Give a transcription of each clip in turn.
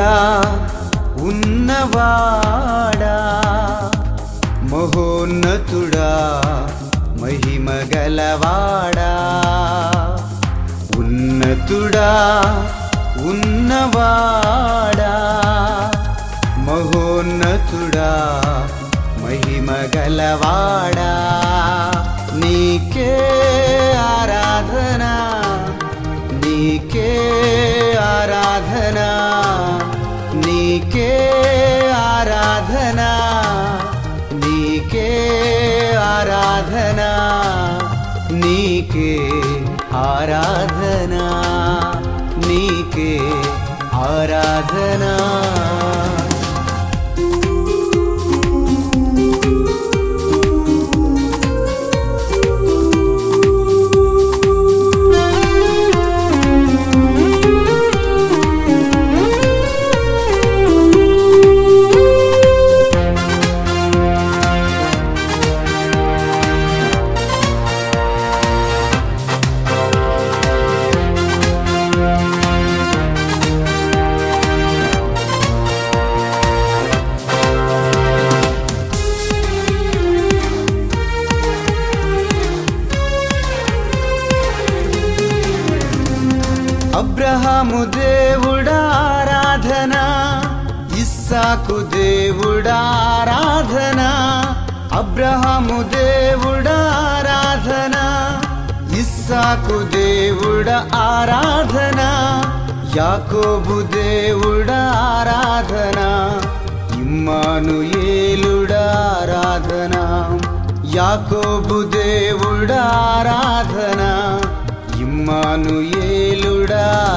ఉన్నతుడా ఉన్నవాడా మహోన్నతుడా మహిమగలవాడా. ఉన్నతుడా ఉన్నవాడా మహోన్నతుడా మహిమగలవాడా. నీకే ఆరాధన నీకే ఆరాధన నీకే ఆరాధన. అబ్రహాము దేవుడారాధన ఇస్సాకు దేవుడారాధన అబ్రహము దేవుడారాధన ఇస్సాకు దేవుడ ఆరాధన. యాకోబు దేవుడారాధన ఇమ్మానుయేలుడారాధన యాకోబు దేవుడారాధన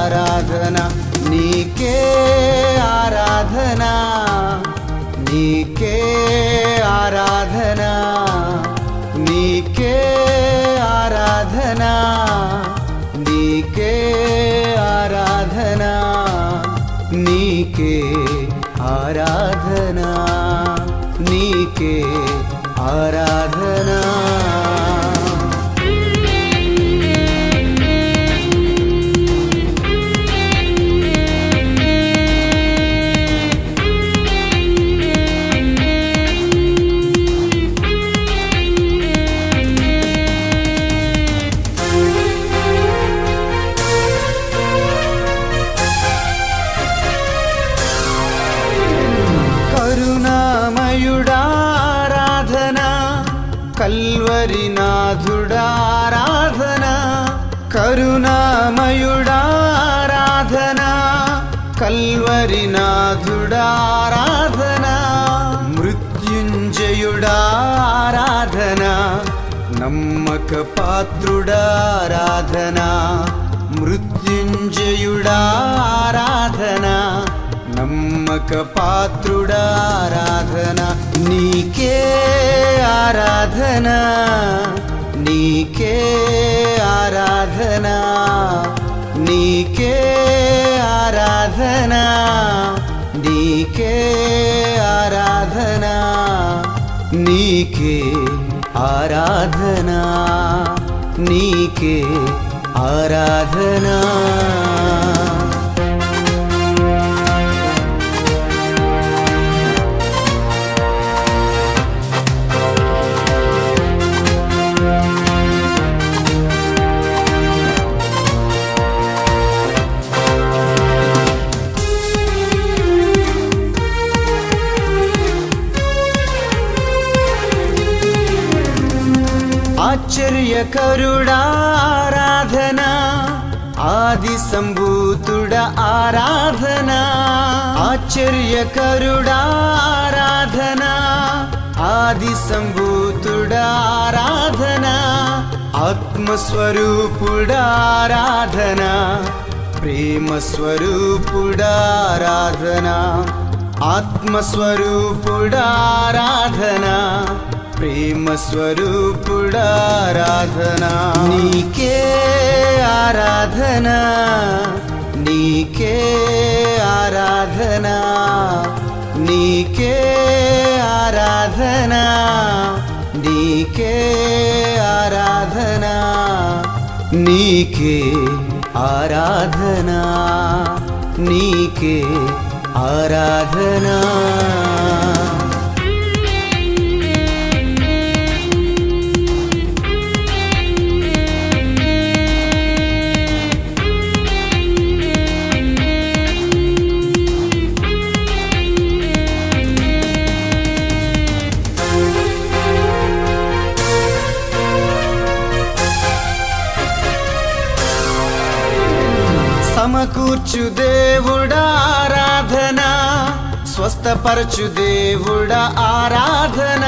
ఆరాధన నీకే ఆరాధన నీకే ఆరాధన నీకే ఆరాధన నీకే ఆరాధన నీకే ఆరాధన నీకే ఆరా కల్వరినాథుడారాధన కరుణామయుడారాధన కల్వరినాథుడారాధన మృత్యుంజయుడారాధన నమ్మక పాత్రుడారాధన మృత్యుంజయుడారాధన నమ్మక పాత్రుడారాధన నీకే ఆరాధన నీకే ఆరాధన నీకే ఆరాధన నీకే ఆరాధన నీకే ఆరాధన నీకే ఆరాధనా. ఆశ్చర్యకరుడారాధన ఆది సంభూతుడ ఆరాధన ఆశ్చర్యకరుడారాధన ఆది సంభూతుడ ఆరాధన ఆత్మస్వరూపుడారాధన ప్రేమ స్వరూపుడారాధన ఆత్మస్వరూపుడారాధన ప్రేమ స్వరూపుడారాధన నీకే ఆరాధన? నీకే ఆరాధన? నీకే ఆరాధన? నీకే ఆరాధన? నీకే ఆరాధన? నీకే ఆరాధనా? సమకూర్చు దేవుడా ఆరాధన. స్వస్థపరచు దేవుడా ఆరాధన.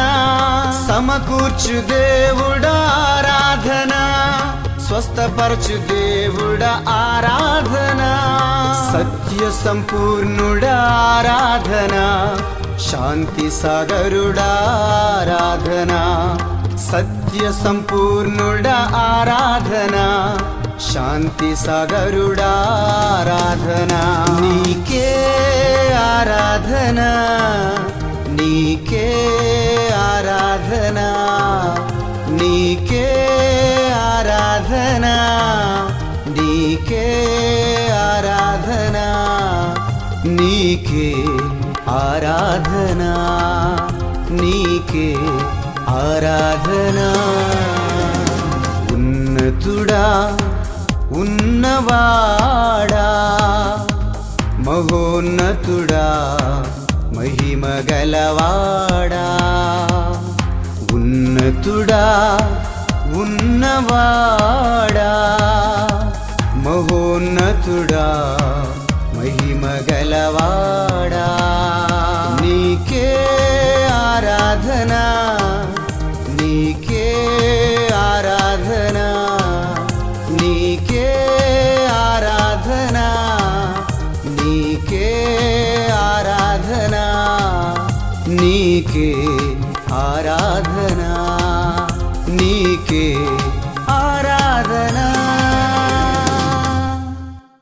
సమకూర్చు దేవుడా ఆరాధన. స్వస్థపరచు దేవుడా ఆరాధన. సత్య సంపూర్ణుడా ఆరాధన. శాంతి సాగరుడా ఆరాధన. సత్య సంపూర్ణుడా ఆరాధన. శాంతి సాగరుడా ఆరాధన. నీకే ఆరాధన నీకే ఆరాధన. నీకే ఆరాధన నీకే ఆరాధన. నీకే ఆరాధన నీకే ఆరాధన. ఉన్నతుడా ఉన్నవాడా? మహోన్నతుడా మహిమగలవాడా? ఉన్నతుడా ఉన్నవాడా? మహోన్నతుడా మహిమగలవాడా? నీకే